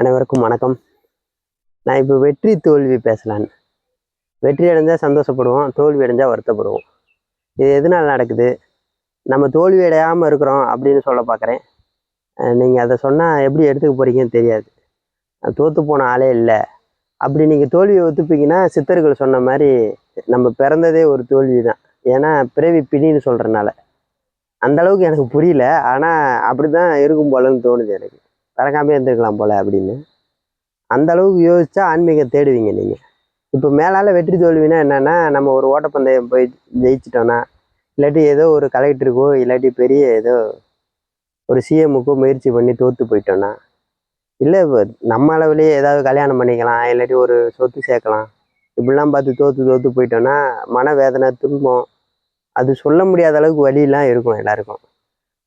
அனைவருக்கும் வணக்கம். நான் இப்போ வெற்றி தோல்வி பேசலான்னு. வெற்றி அடைஞ்சால் சந்தோஷப்படுவோம் தோல்வி அடைஞ்சால் வருத்தப்படுவோம். இது எதனால் நடக்குது? நம்ம தோல்வி அடையாமல் இருக்கிறோம் அப்படின்னு சொல்ல பார்க்குறேன் நீங்கள் அதை சொன்னால் எப்படி எடுத்துக்க போகிறீங்கன்னு தெரியாது. தோற்று போன ஆளே இல்லை. அப்படி நீங்கள் தோல்வியை ஒத்துப்பீங்கன்னா சித்தர்கள் சொன்ன மாதிரி நம்ம பிறந்ததே ஒரு தோல்வி தான் ஏன்னா பிறவி பிணின்னு சொல்கிறனால அந்த அளவுக்கு எனக்கு புரியல. ஆனால் அப்படி தான் இருக்கும் போலன்னு தோணுது எனக்கு. பிறக்காமே இருந்திருக்கலாம் போல அப்படின்னு. அந்த அளவுக்கு யோசிச்சா ஆன்மீகம் தேடுவீங்க நீங்கள் இப்போ மேலால் வெற்றி தோல்வினா என்னென்னா நம்ம ஒரு ஓட்டப்பந்தயம் போய் ஜெயிச்சிட்டோன்னா இல்லாட்டி ஏதோ ஒரு கலெக்டருக்கோ இல்லாட்டி பெரிய ஏதோ ஒரு சிஎம்முக்கோ முயற்சி பண்ணி தோற்று போயிட்டோன்னா இல்லை இப்போ நம்ம அளவுலேயே ஏதாவது கல்யாணம் பண்ணிக்கலாம் இல்லாட்டி ஒரு சொத்து சேர்க்கலாம். இப்படிலாம் பார்த்து தோற்று தோற்று போயிட்டோன்னா மனவேதனை துன்பம் அது சொல்ல முடியாத அளவுக்கு வலியெல்லாம் இருக்கும் எல்லாருக்கும்.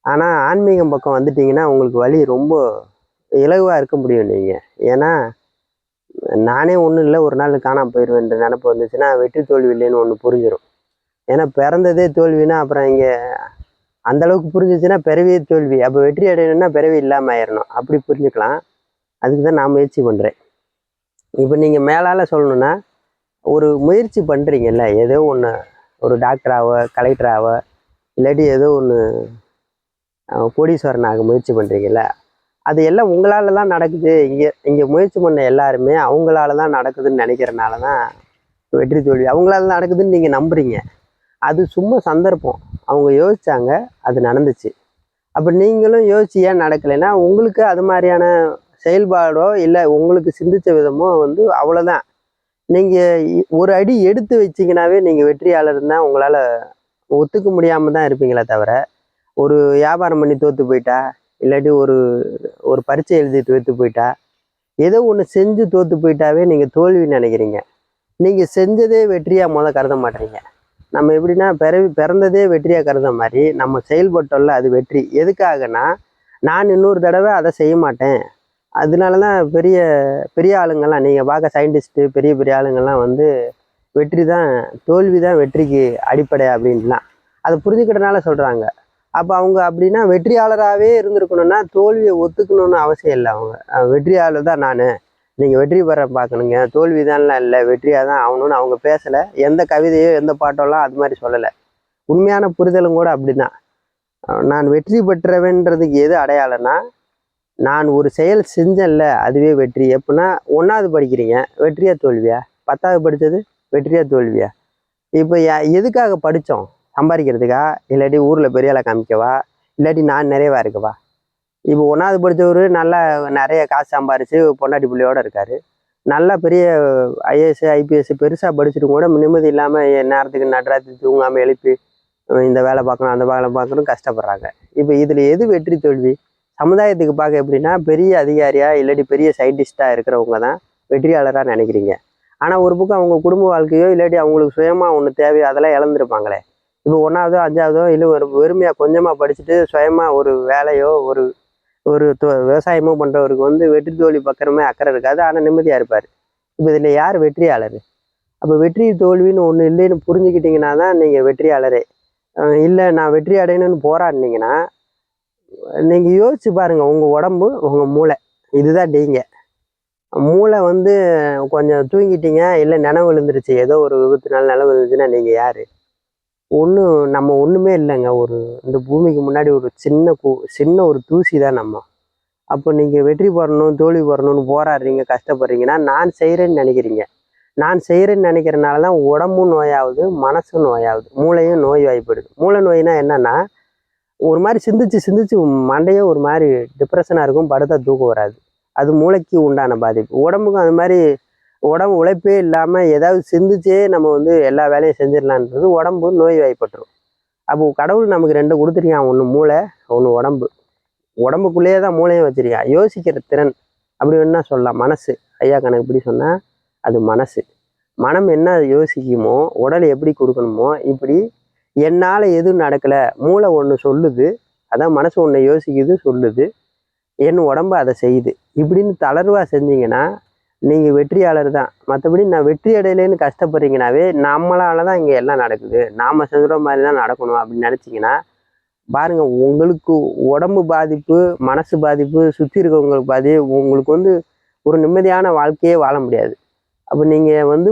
ஆனால் ஆன்மீகம் பக்கம் வந்துட்டிங்கன்னா உங்களுக்கு வழி ரொம்ப இலகுவாக இருக்க முடியும் நீங்கள் ஏன்னா நானே ஒன்றும் இல்லை ஒரு நாள் காணாம போயிடுவேன்ற நினப்பு வந்துச்சுன்னா வெற்றி தோல்வி இல்லைன்னு ஒன்று புரிஞ்சிடும் ஏன்னா பிறந்ததே தோல்வினா அப்புறம் இங்கே அந்த அளவுக்கு புரிஞ்சிச்சுன்னா பிறவியே தோல்வி. அப்போ வெற்றி அடையணும்னா பிறவி இல்லாமல் ஆயிடணும் அப்படி புரிஞ்சுக்கலாம். அதுக்கு தான் நான் முயற்சி பண்ணுறேன் இப்போ நீங்கள் மேலால் சொல்லணுன்னா ஒரு முயற்சி பண்ணுறீங்கல்ல ஏதோ ஒன்று ஒரு டாக்டராகவோ கலெக்டராகவோ இல்லாட்டி ஏதோ ஒன்று கோடீஸ்வரன் ஆக முயற்சி பண்ணுறீங்கல்ல அது எல்லாம் உங்களால தான் நடக்குது. இங்கே இங்கே முயற்சி பண்ண எல்லாருமே அவங்களால தான் நடக்குதுன்னு நினைக்கிறனால தான் வெற்றி தோல்வி. அவங்களால தான் நடக்குதுன்னு நீங்கள் நம்புறீங்க. அது சும்மா சந்தர்ப்பம். அவங்க யோசிச்சாங்க அது நடந்துச்சு. அப்போ நீங்களும் யோசிச்சு ஏன் நடக்கலைன்னா உங்களுக்கு அது மாதிரியான செயல்பாடோ இல்லை உங்களுக்கு சிந்தித்த விதமோ வந்து அவ்வளோதான் நீங்கள் ஒரு அடி எடுத்து வச்சிங்கனாவே நீங்கள் வெற்றியாளர் தான். உங்களால் ஒத்துக்க முடியாமல் தான் இருப்பீங்களே தவிர ஒரு வியாபாரம் பண்ணி தோற்று போயிட்டா இல்லாட்டி ஒரு ஒரு பரீட்சை எழுதி தோற்று போயிட்டா ஏதோ ஒன்று செஞ்சு தோற்று போயிட்டாவே நீங்கள் தோல்வி நினைக்கிறீங்க. நீங்கள் செஞ்சதே வெற்றியாக முதல் கருத மாட்டீங்க. நம்ம எப்படின்னா பிறவி பிறந்ததே வெற்றியாக கருத மாதிரி நம்ம செயல்பட்டோம்ல அது வெற்றி. எதுக்காகனா நான் இன்னொரு தடவை அதை செய்ய மாட்டேன். அதனால தான் பெரிய பெரிய ஆளுங்கள்லாம் நீங்கள் பார்க்க சயின்டிஸ்ட்டு பெரிய பெரிய ஆளுங்கள்லாம் வந்து வெற்றி தான் தோல்வி தான் வெற்றிக்கு அடிப்படை அப்படின்லாம். அதை புரிஞ்சுக்கிட்டனால சொல்கிறாங்க அப்போ அவங்க அப்படின்னா வெற்றியாளராகவே இருந்திருக்கணும்னா தோல்வியை ஒத்துக்கணும்னு அவசியம் இல்லை அவங்க. வெற்றியாளர் தான் நான். நீங்கள் வெற்றி பெற பார்க்கணுங்க. தோல்வி தான்லாம் இல்லை. வெற்றியாக தான் ஆகணும்னு அவங்க பேசலை. எந்த கவிதையோ எந்த பாட்டோலாம் அது மாதிரி சொல்லலை. உண்மையான புரிதலும் கூட அப்படி தான் நான் வெற்றி பெற்றவன்றதுக்கு எது அடையாளம்னா நான் ஒரு செயல் செஞ்சேன்ல அதுவே வெற்றி. எப்படின்னா ஒன்றாவது படிக்கிறீங்க. வெற்றியா தோல்வியா? பத்தாவது படித்தது வெற்றியா தோல்வியா? இப்போ எதுக்காக படித்தோம் சம்பாதிக்கிறதுக்கா? இல்லாட்டி ஊரில் பெரிய ஆளை காமிக்கவா? இல்லாட்டி நான் நிறையவா இருக்கவா? இப்போ ஒன்றாவது படித்தவர் நல்லா நிறைய காசு சம்பாரிச்சு பொண்டாட்டி பிள்ளையோடு இருக்கார். நல்லா பெரிய ஐஏஎஸ் ஐபிஎஸ் பெருசாக படிச்சுட்டு கூட நிம்மதி இல்லாமல் நேரத்துக்கு நடுராத்திரி தூங்காமல் எழுப்பி இந்த வேலை பார்க்கணும் அந்த வேலை பார்க்கணும் கஷ்டப்படுறாங்க. இப்போ இதில் எது வெற்றி தோல்வி? சமுதாயத்துக்கு பார்க்க எப்படின்னா பெரிய அதிகாரியாக இல்லாட்டி பெரிய சயின்டிஸ்ட்டாக இருக்கிறவங்க தான் வெற்றியாளராக நினைக்கிறீங்க. ஆனால் ஒரு பக்கம் அவங்க குடும்ப வாழ்க்கையோ இல்லாட்டி அவங்களுக்கு சுயமாக ஒன்று தேவையோ அதெல்லாம் இழந்திருப்பாங்களே. இப்போ ஒன்றாவதோ அஞ்சாவதோ இல்லை ஒரு வெறுமையாக கொஞ்சமாக படிச்சுட்டு சுயமாக ஒரு வேலையோ ஒரு ஒரு தொ- விவசாயமோ பண்ணுறவருக்கு வந்து வெற்றி தோல்வி பக்கமே அக்கறை இருக்காது. ஆனால் நிம்மதியாக இருப்பார். இப்போ இதில் யார் வெற்றியாளர்? அப்போ வெற்றி தோல்வின்னு ஒன்று இல்லைன்னு புரிஞ்சுக்கிட்டிங்கன்னா தான் நீங்கள் வெற்றியாளரே. இல்லை நான் வெற்றி அடையணும்னு போராடினீங்கன்னா நீங்கள் யோசிச்சு பாருங்கள் உங்கள் உடம்பு உங்கள் மூளை. இதுதான் நீங்க. மூளை வந்து கொஞ்சம் தூங்கிட்டீங்க இல்லை நினைவு விழுந்துருச்சு ஏதோ ஒரு விபத்துனால நினைவு விழுந்துச்சுன்னா நீங்கள் யார்? ஒன்றும் நம்ம ஒன்றுமே இல்லைங்க. ஒரு இந்த பூமிக்கு முன்னாடி ஒரு சின்ன கூ சின்ன ஒரு தூசி தான் நம்ம. அப்போ நீங்கள் வெற்றி பெறணும் தோல்வி பெறணும்னு போராடுறீங்க கஷ்டப்படுறீங்கன்னா நான் செய்கிறேன்னு நினைக்கிறீங்க. நான் செய்கிறேன்னு நினைக்கிறனால தான் உடம்பும் நோயாகுது மனசும் நோயாகுது மூளையும் நோய் வாய்ப்படுது. மூளை நோய்னா என்னென்னா ஒரு மாதிரி சிந்திச்சு சிந்திச்சு மண்டையே ஒரு மாதிரி டிப்ரெஷனாக இருக்கும் படுத்தா தூக்கம் வராது. அது மூளைக்கு உண்டான பாதிப்பு. உடம்புக்கும் அது மாதிரி உடம்பு உழைப்பே இல்லாமல் ஏதாவது சிந்திச்சே நம்ம வந்து எல்லா வேலையும் செஞ்சிடலான்றது உடம்பு நோய் வாய்ப்பட்டுரும். அப்போ கடவுள் நமக்கு ரெண்டு கொடுத்துருக்கான். ஒன்று மூளை ஒன்று உடம்பு. உடம்புக்குள்ளேயே தான் மூளையும் வச்சிருக்கான். யோசிக்கிற திறன் அப்படி வேணா சொல்லலாம். மனசு. ஐயா கணக்கு இப்படி சொன்னால் அது மனசு. மனம் என்ன யோசிக்குமோ உடல் எப்படி கொடுக்கணுமோ இப்படி என்னால் எதுவும் நடக்கலை மூளை ஒன்று சொல்லுது அதான் மனசு ஒன்று யோசிக்குது சொல்லுது. என் உடம்பு அதை செய்யுது. இப்படின்னு தளர்வாக செஞ்சீங்கன்னா நீங்கள் வெற்றியாளர் தான். மற்றபடி நான் வெற்றி அடையலைன்னு கஷ்டப்படுறீங்கனாவே நம்மளால தான் இங்கே எல்லாம் நடக்குது. நாம் செஞ்சுற மாதிரி தான் நடக்கணும் அப்படின்னு நினச்சிங்கன்னா பாருங்கள் உங்களுக்கு உடம்பு பாதிப்பு மனசு பாதிப்பு சுற்றி இருக்கவங்களுக்கு பாதிப்பு உங்களுக்கு வந்து ஒரு நிம்மதியான வாழ்க்கையே வாழ முடியாது. அப்போ நீங்கள் வந்து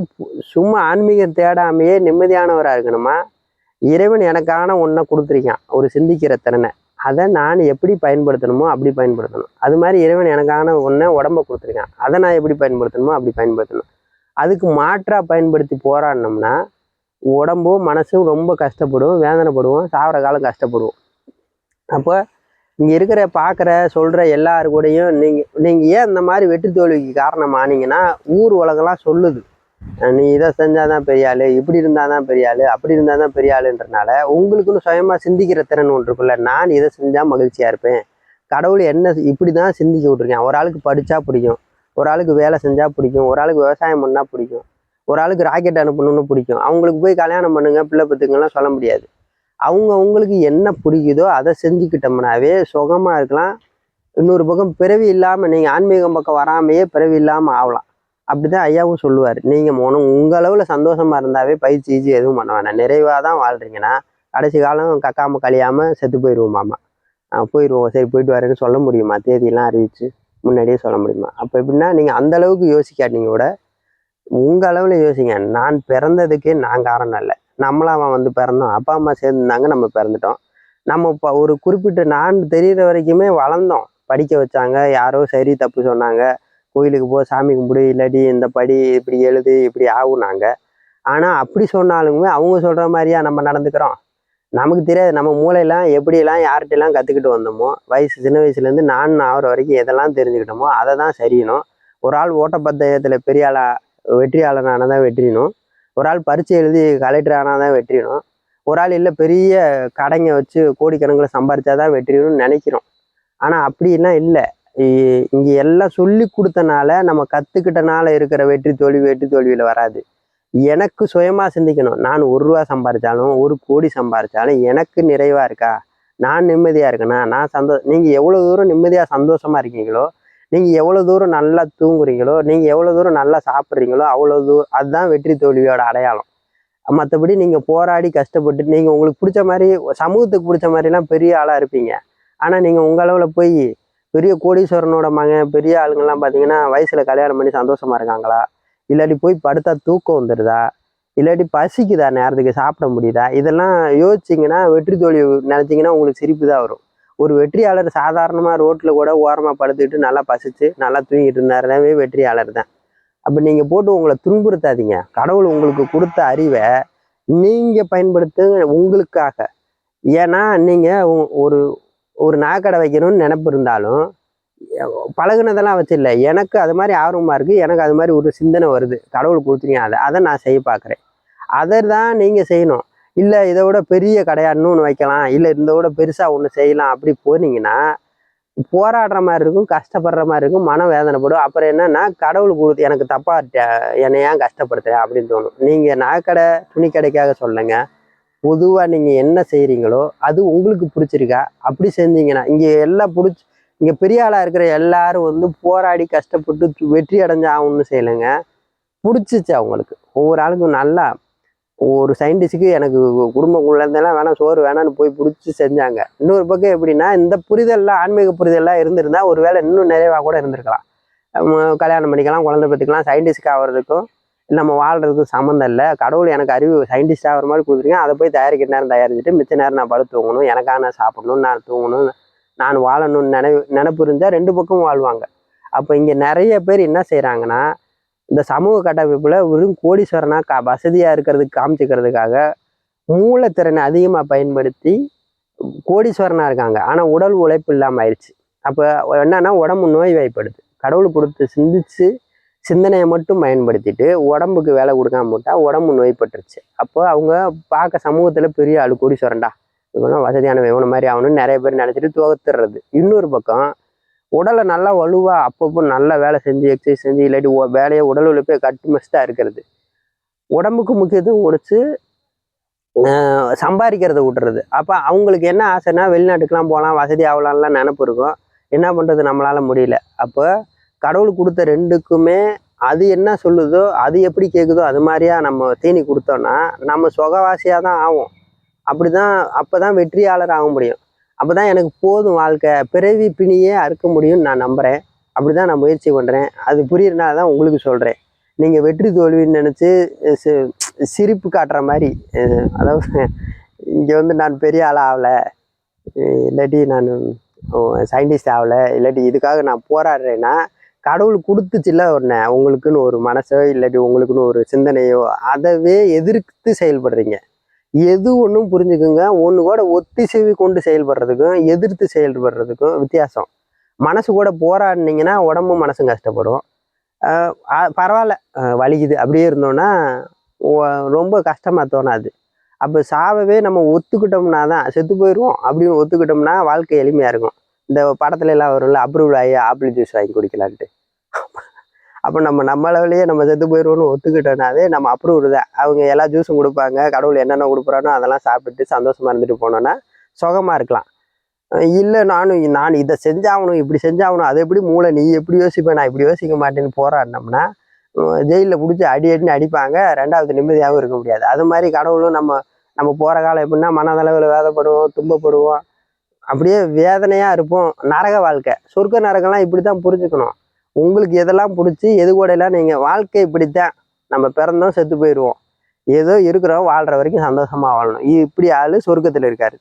சும்மா ஆன்மீகம் தேடாமையே நிம்மதியானவராக இருக்கணுமா? இறைவன் எனக்கான ஒன்றை கொடுத்துருக்கான். ஒரு சிந்திக்கிற திறனை. அதை நான் எப்படி பயன்படுத்தணுமோ அப்படி பயன்படுத்தணும். அது மாதிரி இறைவன் எனக்கான ஒன்றை உடம்ப கொடுத்துருக்கான். அதை நான் எப்படி பயன்படுத்தணுமோ அப்படி பயன்படுத்தணும். அதுக்கு மாற்றாக பயன்படுத்தி போராடினோம்னா உடம்பும் மனசும் ரொம்ப கஷ்டப்படும் வேதனைப்படுவோம் சாவர காலம் கஷ்டப்படுவோம். அப்போ இங்கே இருக்கிற பார்க்குற சொல்கிற எல்லாரு கூடயும் நீங்கள் நீங்கள் ஏன் இந்த மாதிரி வெற்றி தோல்விக்கு காரணமானீங்கன்னா ஊர் உலகம்லாம் சொல்லுது. நீ இதை செஞ்சால் தான் பெரிய ஆள் இப்படி இருந்தால் தான் பெரிய ஆளு அப்படி இருந்தால் தான் பெரிய ஆளுன்றனால உங்களுக்குன்னு சுயமாக சிந்திக்கிற திறன் ஒன்று இருக்குல்ல நான் இதை செஞ்சால் மகிழ்ச்சியாக இருப்பேன். கடவுள் என்ன இப்படி தான் சிந்திக்க விட்ருக்கேன் ஒரு ஆளுக்கு படித்தா பிடிக்கும். ஒரு ஆளுக்கு வேலை செஞ்சால் பிடிக்கும். ஒரு ஆளுக்கு விவசாயம் பண்ணால் பிடிக்கும். ஒரு ஆளுக்கு ராக்கெட் அனுப்பணும்னு பிடிக்கும். அவங்களுக்கு போய் கல்யாணம் பண்ணுங்க பிள்ளை பத்துங்கலாம் சொல்ல முடியாது. அவங்க அவங்களுக்கு என்ன பிடிக்குதோ அதை செஞ்சுக்கிட்டோம்னாவே சுகமாக இருக்கலாம். இன்னொரு பக்கம் பிறவி இல்லாமல் நீங்கள் ஆன்மீகம் பக்கம் வராமையே பிறவி இல்லாமல் ஆகலாம். அப்படிதான் ஐயாவும் சொல்லுவார். நீங்கள் மோனம் உங்கள் அளவில் சந்தோஷமா இருந்தாவே பயிற்சி ஈஜி எதுவும் பண்ண வேணாம். நிறைவாக தான் வாழ்றீங்கன்னா கடைசி காலம் கக்காம கழியாமல் செத்து போயிடுவோம் மாமா. போயிடுவோம் சரி போயிட்டு வரேன்னு சொல்ல முடியுமா? தேதியெல்லாம் அறிவிச்சு முன்னாடியே சொல்ல முடியுமா? அப்போ எப்படின்னா நீங்கள் அந்த அளவுக்கு யோசிக்காட்டீங்க கூட. உங்கள் அளவில் யோசிங்க. நான் பிறந்ததுக்கே நான் காரணம் இல்லை நம்மளாம் அவன் வந்து பிறந்தோம். அப்பா அம்மா சேர்ந்துருந்தாங்க நம்ம பிறந்துட்டோம். நம்ம இப்போ ஒரு குறிப்பிட்ட நான் தெரிகிற வரைக்குமே வளர்ந்தோம். படிக்க வச்சாங்க யாரோ சரி தப்பு சொன்னாங்க. கோயிலுக்கு போ சாமி கும்பிடு இல்லாட்டி இந்த படி இப்படி எழுது இப்படி ஆகுனாங்க ஆனால் அப்படி சொன்னாலுமே அவங்க சொல்கிற மாதிரியா நம்ம நடந்துக்கிறோம். நமக்கு தெரியாது நம்ம மூளையெல்லாம் எப்படியெல்லாம் யார்கிட்டலாம் கற்றுக்கிட்டு வந்தோமோ வயசு சின்ன வயசுலேருந்து நான் ஆகிற வரைக்கும் எதெல்லாம் தெரிஞ்சுக்கிட்டோமோ அதை தான் சரியணும். ஒரு ஆள் ஓட்டப்பந்தயத்தில் பெரிய ஆளா வெற்றியாளனான தான் வெற்றினும் ஒரு ஆள் பரிச்சை எழுதி கலெக்டர் ஆனால் தான் வெற்றினும் ஒரு ஆள் இல்லை பெரிய கடைங்க வச்சு கோடிக்கணக்கில் சம்பாரிச்சா தான் வெற்றினும் நினைக்கிறோம். ஆனால் அப்படிலாம் இல்லை. இங்கே எல்லாம் சொல்லி கொடுத்தனால நம்ம கற்றுக்கிட்டனால இருக்கிற வெற்றி தோல்வி வெற்றி தோல்வியில் வராது. எனக்கு சுயமாக சிந்திக்கணும். நான் ஒரு ரூபா சம்பாரித்தாலும் ஒரு கோடி சம்பாரித்தாலும் எனக்கு நிறைவாக இருக்கா? நான் நிம்மதியாக இருக்கேனா? நான் சந்தோ நீங்கள் எவ்வளோ தூரம் நிம்மதியாக சந்தோஷமாக இருக்கீங்களோ நீங்கள் எவ்வளோ தூரம் நல்லா தூங்குறீங்களோ நீங்கள் எவ்வளோ தூரம் நல்லா சாப்பிட்றீங்களோ அவ்வளோ தூரம் அதுதான் வெற்றி தோல்வியோட அடையாளம். மற்றபடி நீங்கள் போராடி கஷ்டப்பட்டு நீங்கள் உங்களுக்கு பிடிச்ச மாதிரி சமூகத்துக்கு பிடிச்ச மாதிரிலாம் பெரிய ஆளாக இருப்பீங்க. ஆனால் நீங்கள் உங்கள் அளவில் போய் பெரிய கோடீஸ்வரனோட மகன் பெரிய ஆளுங்கள்லாம் பார்த்தீங்கன்னா வயசில் கல்யாணம் பண்ணி சந்தோஷமா இருக்காங்களா? இல்லாட்டி போய் படுத்தா தூக்கம் வந்துடுதா இல்லாட்டி பசிக்குதா நேரத்துக்கு? சாப்பிட முடியுதா? இதெல்லாம் யோசிச்சிங்கன்னா வெற்றி தோல்வி நினச்சிங்கன்னா உங்களுக்கு சிரிப்பு தான் வரும். ஒரு வெற்றியாளர் சாதாரணமாக ரோட்டில் கூட ஓரமாக படுத்துக்கிட்டு நல்லா பசிச்சு நல்லா தூங்கிட்டு இருந்தாருனாவே வெற்றியாளர் தான். அப்போ நீங்கள் போட்டு உங்களை துன்புறுத்தாதீங்க. கடவுள் உங்களுக்கு கொடுத்த அறிவை நீங்கள் பயன்படுத்துங்க உங்களுக்காக. ஏன்னா நீங்கள் ஒரு ஒரு நாக்கடை வைக்கணும்னு நினப்பு இருந்தாலும் பழகுனதெல்லாம் வச்சில்ல எனக்கு அது மாதிரி ஆர்வமாக இருக்குது எனக்கு அது மாதிரி ஒரு சிந்தனை வருது. கடவுள் கொடுத்துருங்க அதை அதை நான் செய்ய பார்க்குறேன். அதை தான் நீங்கள் செய்யணும். இல்லை இதை விட பெரிய கடையாக இன்னொன்று வைக்கலாம். இல்லை இந்த விட பெருசாக ஒன்று செய்யலாம். அப்படி போனீங்கன்னா போராடுற மாதிரி இருக்கும் கஷ்டப்படுற மாதிரி இருக்கும் மன வேதனைப்படும். அப்புறம் என்னென்னா கடவுள் கொடுத்து எனக்கு தப்பாக ட- என்னை ஏன் கஷ்டப்படுத்துறேன் அப்படின்னு தோணும். நீங்கள் நகைக்கடை துணி கடைக்காக பொதுவாக நீங்கள் என்ன செய்கிறீங்களோ அது உங்களுக்கு பிடிச்சிருக்கா? அப்படி செஞ்சீங்கன்னா இங்கே எல்லாம் பிடிச்சி இங்கே பெரிய ஆளாக இருக்கிற எல்லாரும் வந்து போராடி கஷ்டப்பட்டு வெற்றி அடைஞ்ச ஆகணும்னு செய்யலைங்க. பிடிச்சிச்சு அவங்களுக்கு ஒவ்வொரு ஆளுக்கும் நல்லா ஒரு சயின்டிஸ்ட்டுக்கு எனக்கு குடும்பக்குள்ளதெல்லாம் வேணாம் சோறு வேணாம்னு போய் பிடிச்சி செஞ்சாங்க. இன்னொரு பக்கம் எப்படின்னா இந்த புரிதல்லாம் ஆன்மீக புரிதல்லாம் இருந்திருந்தா ஒருவேளை இன்னும் நிறைவாக கூட இருந்திருக்கலாம். கல்யாணம் பண்ணிக்கலாம் குழந்தை பற்றிக்கலாம் சயின்டிஸ்ட் ஆகிறதுக்கும் நம்ம வாழ்கிறதுக்கு சம்மந்தம் இல்லை. கடவுள் எனக்கு அறிவு சயின்டிஸ்ட் ஆகிற மாதிரி கொடுத்துருக்கேன் அதை போய் தயாரிக்கிற நேரம் தயாரிச்சுட்டு மிச்ச நேரம் நான் படுத்து தூங்கணும். எனக்கான சாப்பிடணும் நான் தூங்கணும் நான் வாழணும்னு நினைவு நினப்பு இருந்தால் ரெண்டு பக்கமும் வாழ்வாங்க. அப்போ இங்கே நிறைய பேர் என்ன செய்கிறாங்கன்னா இந்த சமூக கட்டமைப்பில் வெறும் கோடீஸ்வரனாக கா வசதியாக இருக்கிறதுக்கு காமிச்சிக்கிறதுக்காக மூளைத்திறனை அதிகமாக பயன்படுத்தி கோடீஸ்வரனாக இருக்காங்க. ஆனால் உடல் உழைப்பு இல்லாமல் ஆயிடுச்சு. அப்போ என்னன்னா உடம்பு நோய் வாய்ப்படுது கடவுள் கொடுத்து சிந்திச்சு சிந்தனையை மட்டும் பயன்படுத்திட்டு உடம்புக்கு வேலை கொடுக்காம விட்டா உடம்பு நோய்பட்டுருச்சு அப்போ அவங்க பார்க்க சமூகத்தில் பெரிய ஆளு கோடீஸ்வரன்டா இவனும் வசதியான இவனை மாதிரி ஆகணும்னு நிறைய பேர் நினச்சிட்டு துவத்துறது. இன்னொரு பக்கம் உடலை நல்லா வலுவா அப்பப்போ நல்லா வேலை செஞ்சு எக்ஸசைஸ் செஞ்சு இல்லாட்டி வேலையை உடல் உழைப்பே கட்டு மஸ்டாக இருக்கிறது. உடம்புக்கு முக்கியத்துவம் கொடுத்து சம்பாதிக்கிறத விட்டுறது. அப்போ அவங்களுக்கு என்ன ஆசைன்னா வெளிநாட்டுக்கெலாம் போகலாம் வசதி ஆகலாம்லாம் நினப்பு இருக்கும். என்ன பண்ணுறது நம்மளால் முடியல. அப்போ கடவுள் கொடுத்த ரெண்டுக்குமே அது என்ன சொல்லுதோ அது எப்படி கேட்குதோ அது மாதிரியா நம்ம தீனி கொடுத்தோன்னா நம்ம சுகவாசியாக தான் ஆகும் அப்படி தான் அப்போ தான் வெற்றியாளர் ஆக முடியும். அப்போ தான் எனக்கு போதும் வாழ்க்கை பிறவி பிணியே அறுக்க முடியும்னு நான் நம்புகிறேன் அப்படிதான் நான் முயற்சி பண்ணுறேன் அது புரியறனால தான் உங்களுக்கு சொல்கிறேன் நீங்கள் வெற்றி தோல்வின்னு நினச்சி சிரிப்பு காட்டுற மாதிரி அதாவது இங்கே வந்து நான் பெரிய ஆள் ஆகலை இல்லாட்டி நான் சயின்டிஸ்ட் ஆகலை இல்லாட்டி இதுக்காக நான் போராடுறேன்னா கடவுள் கொடுத்துச்சுல ஒன்று உங்களுக்குன்னு ஒரு மனசோ இல்லாட்டி உங்களுக்குன்னு ஒரு சிந்தனையோ அதவே எதிர்த்து செயல்படுறீங்க. எது ஒன்றும் புரிஞ்சுக்குங்க. ஒன்று கூட ஒத்திசைவு கொண்டு செயல்படுறதுக்கும் எதிர்த்து செயல்படுறதுக்கும் வித்தியாசம். மனசு கூட போராடினீங்கன்னா உடம்பும் மனசும் கஷ்டப்படும். பரவாயில்ல. வலிக்குது. அப்படியே இருந்தோன்னா ரொம்ப கஷ்டமாக தோணாது. அப்போ சாவவே நம்ம ஒத்துக்கிட்டோம்னா தான் செத்து போயிடுவோம் அப்படின்னு ஒத்துக்கிட்டோம்னா வாழ்க்கை எளிமையாக இருக்கும். இந்த படத்துல எல்லாம் வரும்ல அப்ரூவல் ஆகி ஆப்பிள் ஜூஸ் வாங்கி குடிக்கலான்ட்டு. அப்போ நம்ம நம்ம அளவுலேயே நம்ம செத்து போயிடுவோம்னு ஒத்துக்கிட்டோம்னாவே நம்ம அப்ரூவ் தான். அவங்க எல்லா ஜூஸும் கொடுப்பாங்க கடவுள் என்னென்ன கொடுக்குறானோ அதெல்லாம் சாப்பிட்டுட்டு சந்தோஷமா இருந்துட்டு போனோன்னா சுகமாக இருக்கலாம். இல்லை நானும் நான் இதை செஞ்சாகணும் இப்படி செஞ்சாகணும் அது எப்படி மூளை நீ எப்படி யோசிப்பேன் நான் இப்படி யோசிக்க மாட்டேன்னு போராடினோம்னா ஜெயிலில் பிடிச்சி அடி அடின்னு அடிப்பாங்க ரெண்டாவது நிம்மதியாகவும் இருக்க முடியாது. அது மாதிரி கடவுளும் நம்ம நம்ம போகிற காலம் எப்படின்னா மனதளவில் வேதப்படுவோம் துன்பப்படுவோம். அப்படியே வேதனையாக இருப்போம். நரக வாழ்க்கை. சொர்க்க நரகம்லாம் இப்படி தான் புரிஞ்சுக்கணும். உங்களுக்கு எதெல்லாம் பிடிச்சி எது கூடலாம் நீங்கள் வாழ்க்கை இப்படித்தான் நம்ம பிறந்தோம் செத்து போயிடுவோம் ஏதோ இருக்கிறோம் வாழ்கிற வரைக்கும் சந்தோஷமாக வாழணும். இப்படி ஆள் சொர்க்கத்தில் இருக்கார்.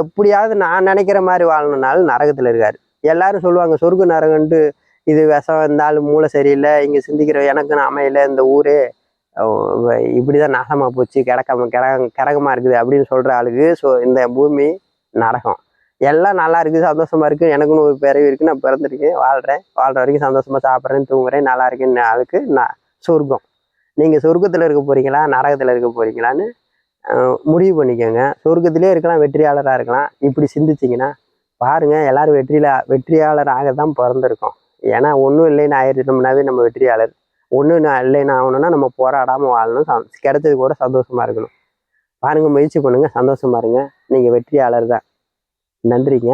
எப்படியாவது நான் நினைக்கிற மாதிரி வாழணுனாலும் நரகத்தில் இருக்கார். எல்லாரும் சொல்லுவாங்க சொர்க்க நரகன்ட்டு இது விஷம் இருந்தாலும் மூளை சரியில்லை இங்கே சிந்திக்கிற எனக்குன்னு அமையல இந்த ஊரே இப்படி தான் நாசமாக போச்சு கிடக்காம கிட கிடக்கமா இருக்குது அப்படின்னு சொல்கிற ஆளுக்கு ஸோ இந்த பூமி நரகம் எல்லாம் நல்லா இருக்குது சந்தோஷமா இருக்கு. எனக்குன்னு ஒரு பிறவி இருக்கு நான் பிறந்திருக்கேன். வாழ்கிறேன் வாழ்கிற வரைக்கும் சந்தோஷமா சாப்பிட்றேன் தூங்குறேன். நல்லா இருக்குன்னு ஆளுக்கு நான் சொர்க்கம். நீங்கள் சொர்க்கத்தில் இருக்க போறீங்களா? நரகத்தில் இருக்க போறீங்களான்னு முடிவு பண்ணிக்கோங்க. சொர்க்கத்திலே இருக்கலாம் வெற்றியாளராக இருக்கலாம். இப்படி சிந்திச்சிங்கன்னா பாருங்க எல்லாரும் வெற்றியில வெற்றியாளராக தான் பிறந்திருக்கோம். ஏன்னா ஒன்றும் இல்லைன்னு ஆயிரத்தோம்னாவே நம்ம வெற்றியாளர். ஒன்றும் இல்லைன்னு ஆகணும்னா நம்ம போராடாமல் வாழணும். கிடைச்சது கூட சந்தோஷமா இருக்கணும். பாருங்கள் முயற்சி பண்ணுங்கள் சந்தோஷமா இருங்க. நீங்கள் வெற்றியாளர் தான் நன்றிங்க.